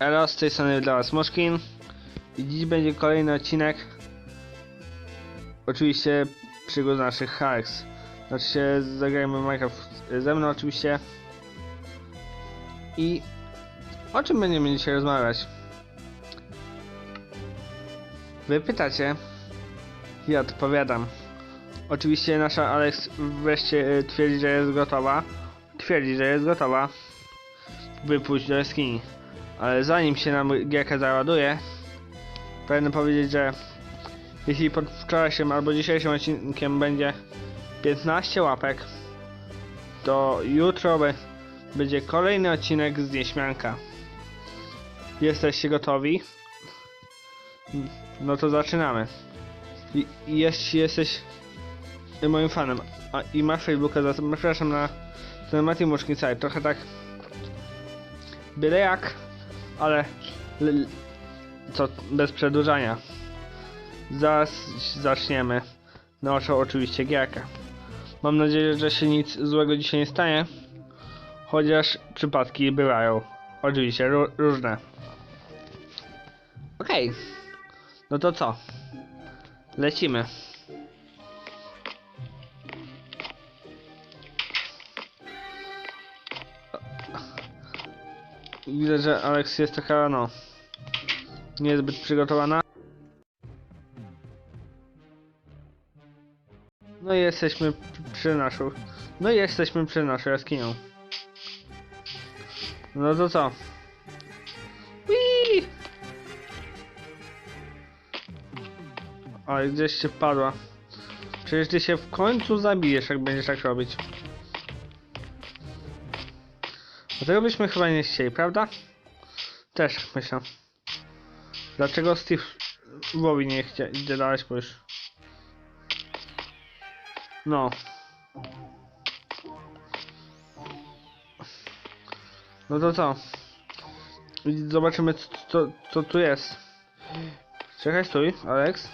Elo, z tej strony dla was Moszkin. I dziś będzie kolejny odcinek. Oczywiście przygód naszych hacks znaczy się zagrajmy Minecraft ze mną oczywiście. I o czym będziemy dzisiaj rozmawiać? Wy pytacie. Ja odpowiadam. Oczywiście nasza Alex wreszcie y, twierdzi, że jest gotowa. Twierdzi, że jest gotowa. Wypuść do jaskini ale zanim się nam gierka załaduje, pragnę powiedzieć, że jeśli pod wczorajszym albo dzisiejszym odcinkiem będzie 15 łapek, to jutro będzie kolejny odcinek z Nieśmianka. Jesteście gotowi? No to zaczynamy. I, jeśli jesteś moim fanem a, i masz Facebooka, zapraszam na Muszkin Site. Trochę tak byle jak ale co bez przedłużania. Zaraz zaczniemy naszą oczywiście gierkę. Mam nadzieję, że się nic złego dzisiaj nie stanie, chociaż przypadki bywają. Oczywiście ró- różne. Okej. No to co? Lecimy. Widzę, że Alex jest taka, no, niezbyt przygotowana. No i jesteśmy przy naszą, no i jesteśmy przy naszą jaskinią. No to co? Whee! Oj, gdzieś się wpadła. Przecież ty się w końcu zabijesz, jak będziesz tak robić. Do tego byśmy chyba nie chcieli, prawda? Też myślę. Dlaczego Steve'owi nie chce dać, bo już... No. No to co? Zobaczymy co, co tu jest. Czekaj, stój, Alex.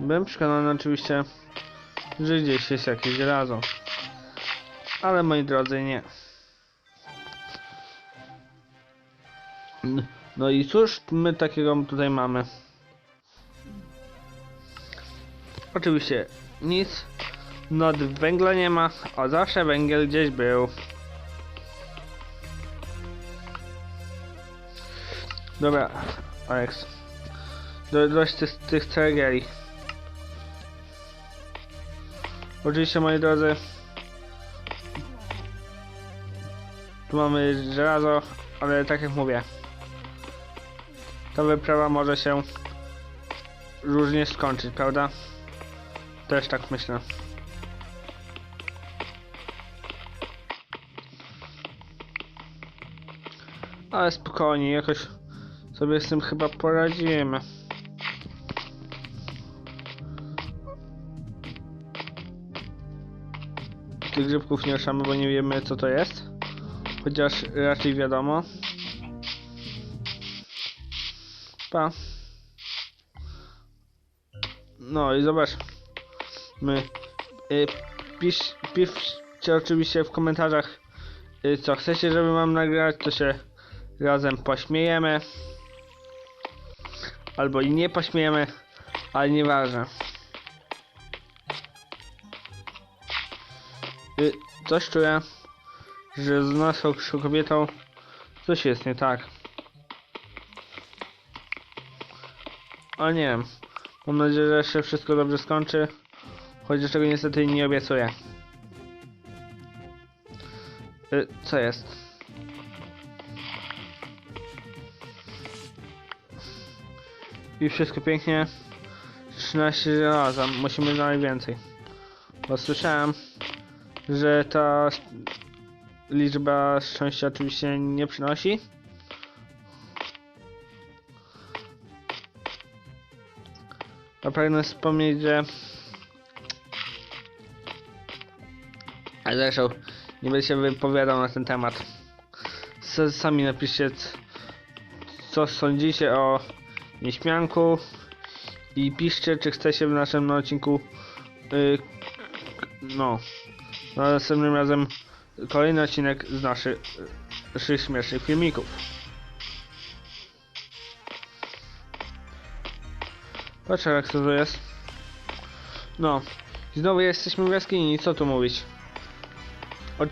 Byłem przekonany oczywiście, że gdzieś jest jakieś żelazo. Ale moi drodzy, nie. No i cóż my takiego tutaj mamy? Oczywiście nic. No węgla nie ma, a zawsze węgiel gdzieś był. Dobra, Alex. Do, dość tych, tych ceregieli. Oczywiście moi drodzy Tu mamy żelazo, ale tak jak mówię Ta wyprawa może się różnie skończyć, prawda? Też tak myślę. Ale spokojnie, jakoś sobie z tym chyba poradzimy. Tych grzybków nie ruszamy, bo nie wiemy co to jest. Chociaż raczej wiadomo. Pa. No i zobacz. My. Y, pisz, piszcie oczywiście w komentarzach y, co chcecie, żeby mam nagrać, to się razem pośmiejemy. Albo i nie pośmiejemy, ale nieważne. Y, coś czuję, że z naszą kobietą coś jest nie tak. Ale nie wiem. Mam nadzieję, że się wszystko dobrze skończy. Chociaż tego niestety nie obiecuję. Y, co jest? I wszystko pięknie. 13 żelaza. Musimy znaleźć więcej. Bo słyszałem, że ta liczba szczęścia oczywiście nie przynosi. A pragnę wspomnieć, że a zresztą nie będę się wypowiadał na ten temat. S sami napiszcie co sądzicie o nieśmianku i piszcie czy chcecie w naszym odcinku y, no No, a następnym razem kolejny odcinek z naszych, naszych śmiesznych filmików. Patrz jak to tu jest. No. I znowu jesteśmy w jaskini, co tu mówić? O,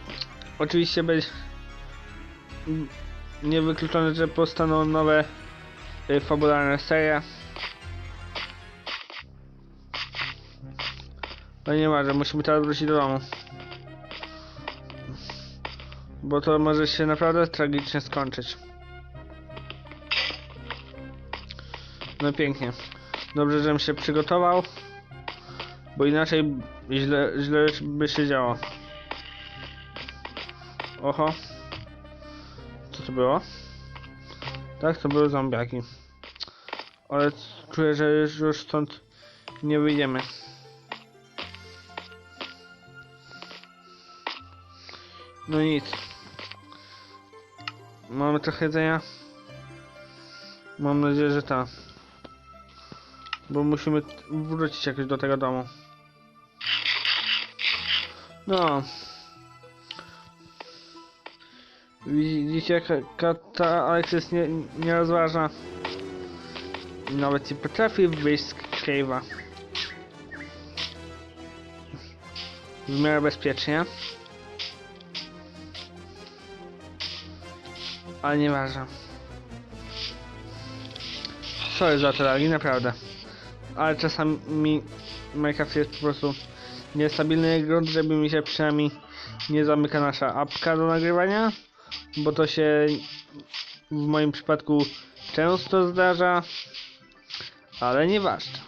oczywiście będzie... Niewykluczone, że powstaną nowe y, fabularne serie. No nie ma, że musimy teraz wrócić do domu. Bo to może się naprawdę tragicznie skończyć. No pięknie. Dobrze, żebym się przygotował. Bo inaczej źle, źle by się działo. Oho. Co to było? Tak, to były zombiaki. Ale czuję, że już stąd nie wyjdziemy. No nic. Mamy trochę jedzenia. Mam nadzieję, że ta. Bo musimy wrócić jakoś do tego domu. No. Widzicie jaka ta Alex jest nie, nierozważna. Nawet nie potrafi wyjść z cave'a. W miarę bezpiecznie. Ale nieważne. Sorry za to lagi, naprawdę. Ale czasami Minecraft jest po prostu niestabilny grunt, żeby mi się przynajmniej nie zamyka nasza apka do nagrywania. Bo to się w moim przypadku często zdarza. Ale nieważne.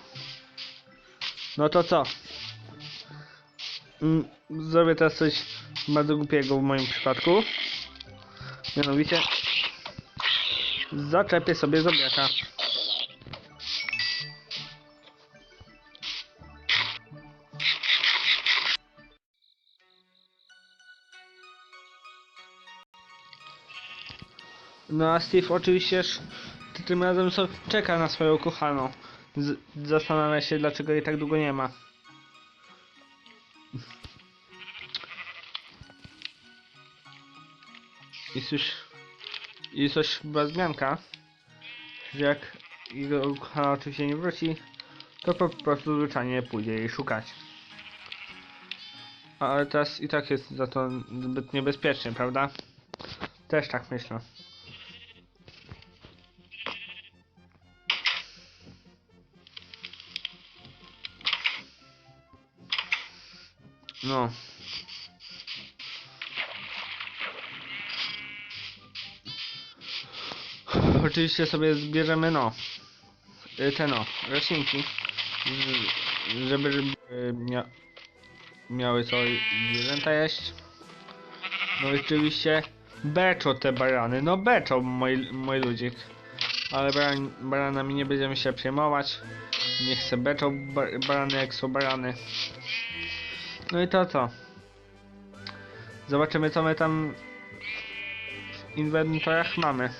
No to co? Mm, Zrobię teraz coś bardzo głupiego w moim przypadku. Mianowicie zaczepię sobie zombiaka. No a Steve oczywiście tym razem czeka na swoją kochaną. Z zastanawia się dlaczego jej tak długo nie ma. I coś, i coś chyba zmianka, że jak jego oczywiście nie wróci, to po prostu zwyczajnie pójdzie jej szukać. Ale teraz i tak jest za to zbyt niebezpiecznie, prawda? Też tak myślę. No. Oczywiście sobie zbierzemy no y, te no roślinki żeby, żeby y, mia miały co zwierzęta jeść. No i oczywiście beczą te barany. No beczą moi, moi ludzie ale baran, baranami nie będziemy się przejmować. Nie chcę beczą ba barany jak są barany. No i to co? Zobaczymy co my tam w inwentoriach mamy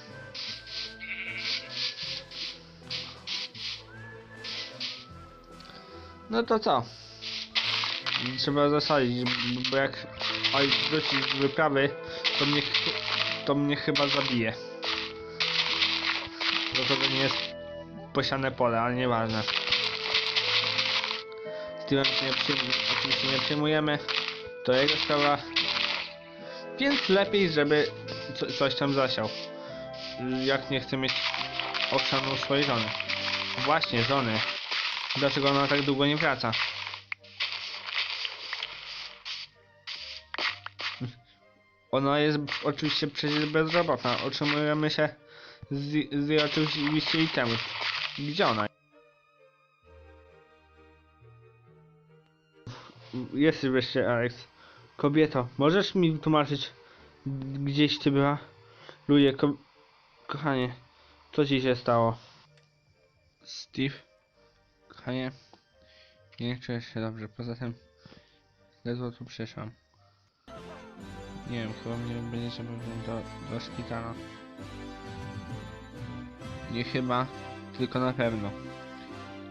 No to co? Trzeba zasadzić, bo jak Oj wróci z wyprawy, to mnie, to mnie chyba zabije. Bo to nie jest posiane pole, ale nieważne. Z tym się nie oczywiście nie przyjmujemy. To jego sprawa. Więc lepiej, żeby co, coś tam zasiał. Jak nie chce mieć ochrzanu swojej żony. Właśnie, żony. Dlaczego ona tak długo nie wraca? Ona jest oczywiście przecież bezrobotna. Otrzymujemy się z, z jej oczywiście itemów. Gdzie ona? Jesteś wreszcie, Alex. Kobieto, możesz mi wytłumaczyć, gdzieś ty była? Ludzie, ko kochanie, co ci się stało? Steve? Hanie. Nie czuję się dobrze. Poza tym ledwo tu przyszłam. Nie wiem, chyba mnie będzie trzeba do, do szpitala. Nie chyba, tylko na pewno.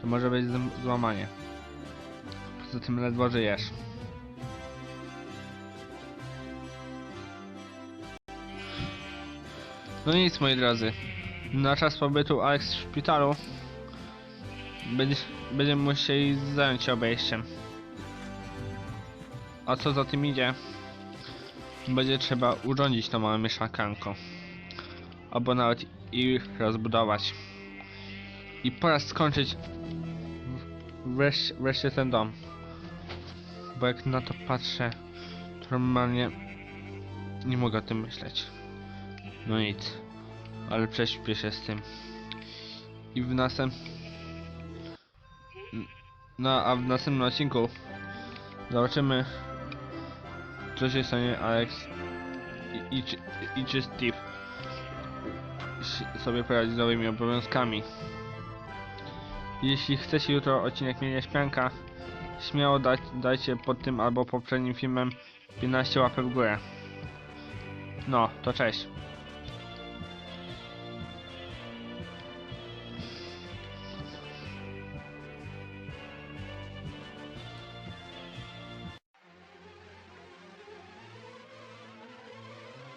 To może być złamanie. Poza tym ledwo żyjesz. No nic moi drodzy. Na czas pobytu Alex w szpitalu będziemy musieli zająć się obejściem. A co za tym idzie? Będzie trzeba urządzić to małe mieszkanko. Albo nawet i rozbudować. I pora skończyć wreszcie, wreszcie ten dom. Bo jak na to patrzę, to normalnie nie mogę o tym myśleć. No nic, ale prześpię się z tym. I w następ... No, a w następnym odcinku zobaczymy, co się stanie Alex i, i, czy- i czy Steve sobie poradzi z nowymi obowiązkami. Jeśli chcecie jutro odcinek Mienia Śpianka, śmiało dać, dajcie pod tym albo poprzednim filmem 15 łapek w górę. No, to cześć.